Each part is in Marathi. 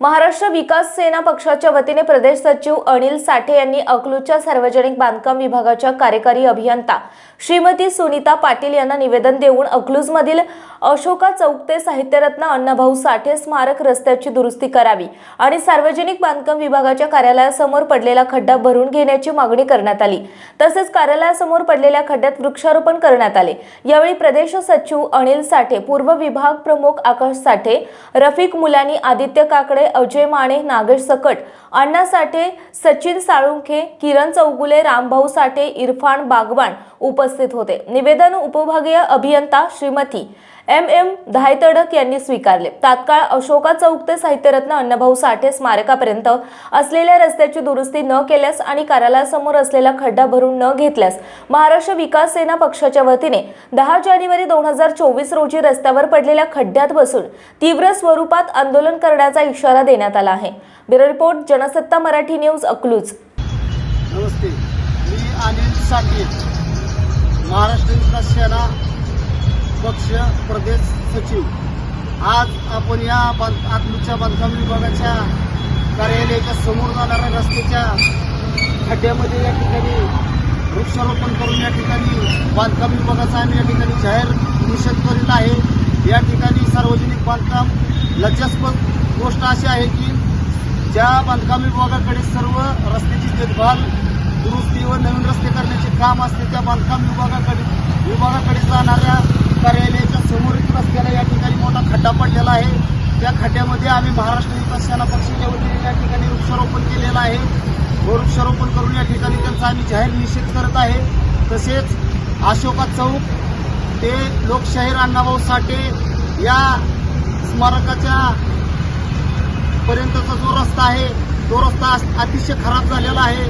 महाराष्ट्र विकास सेना पक्षाच्या वतीने प्रदेश सचिव अनिल साठे यांनी अकलूजच्या सार्वजनिक बांधकाम विभागाच्या कार्यकारी अभियंता श्रीमती सुनीता पाटील यांना निवेदन देऊन अकलूजमधील अशोका चौक ते साहित्यरत्न अण्णाभाऊ साठे स्मारक रस्त्याची दुरुस्ती करावी आणि सार्वजनिक बांधकाम विभागाच्या कार्यालयासमोर पडलेला खड्डा भरून घेण्याची मागणी करण्यात आली. तसेच कार्यालयासमोर पडलेल्या खड्ड्यात वृक्षारोपण करण्यात आले. यावेळी प्रदेश सचिव अनिल साठे पूर्व विभाग प्रमुख आकाश साठे रफिक मुलानी आदित्य काकडे अजय माने नागेश सकट अण्णा साठे सचिन साळुंखे किरण चौगुले रामभाऊ साठे इरफान बागवान उपस्थित होते. निवेदन उपभागीय अभियंता श्रीमती एम एम धायतडक यांनी स्वीकारले. तात्काळ अशोका चौक ते साहित्यरत्न अण्णाभाऊ साठे स्मारकापर्यंत असलेल्या रस्त्याची दुरुस्ती न केल्यास आणि कार्यालयासमोर असलेला खड्डा भरून न घेतल्यास महाराष्ट्र विकास सेना पक्षाच्या वतीने दहा जानेवारी दोन हजार चोवीस रोजी रस्त्यावर पडलेल्या खड्ड्यात बसून तीव्र स्वरूपात आंदोलन करण्याचा इशारा देण्यात आला आहे. Bureau report Jansatta Marathi news Akluj. नमस्ते. मी अनिल साठे महाराष्ट्र विकास सेना पक्ष प्रदेश सचिव. आज आपण या बांध अकलूजच्या बांधकाम विभागाच्या कार्यालयाच्या समोर जाणाऱ्या रस्त्याच्या खड्ड्यामध्ये या ठिकाणी वृक्षारोपण करून या ठिकाणी बांधकाम विभागाचा आम्ही या ठिकाणी जाहीर निषेध करीत आहे. या ठिकाणी सार्वजनिक बांधकाम लज्जास्पद गोष्ट अशी आहे की ज्या बांधकाम विभागाकडे सर्व रस्त्याची देखभाल दुरुस्ती व नवीन रस्ते करण्याचे काम असते त्या बांधकाम विभागाकडे विभागाकडे जाणाऱ्या कार्यालयाच्या समोरील रस्त्याला या ठिकाणी मोठा खड्डा पडलेला आहे. त्या खड्ड्यामध्ये आम्ही महाराष्ट्र विकास सेना पक्षाच्या वतीने या ठिकाणी वृक्षारोपण केलेलं आहे. वृक्षारोपण करून या ठिकाणी त्यांचा आम्ही जाहीर निषेध करत आहे. तसेच अशोका चौक ते लोकशाहीर अण्णाभाऊ साठे या स्मारकाच्या पर्यंतचा जो रस्ता आहे तो रस्ता अतिशय खराब झालेला आहे.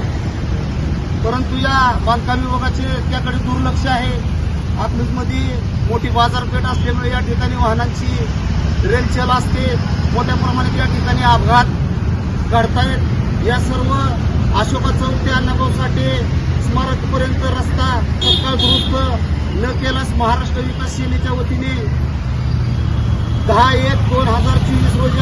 परंतु या बांधकाम विभागाचे त्याकडे दुर्लक्ष आहे. अकलूजमध्ये मोठी बाजारपेठ असल्यामुळे या ठिकाणी वाहनांची रेलचेल असते. मोठ्या प्रमाणात या ठिकाणी अपघात घडतायत. या सर्व अशोका चौक ते अण्णाभाऊ साठे स्मारकपर्यंत रस्ता तत्काळ दुरुस्त न केल्यास महाराष्ट्र विकास सेनेच्या वतीने दहा एक दोन हजार चोवीस रोजी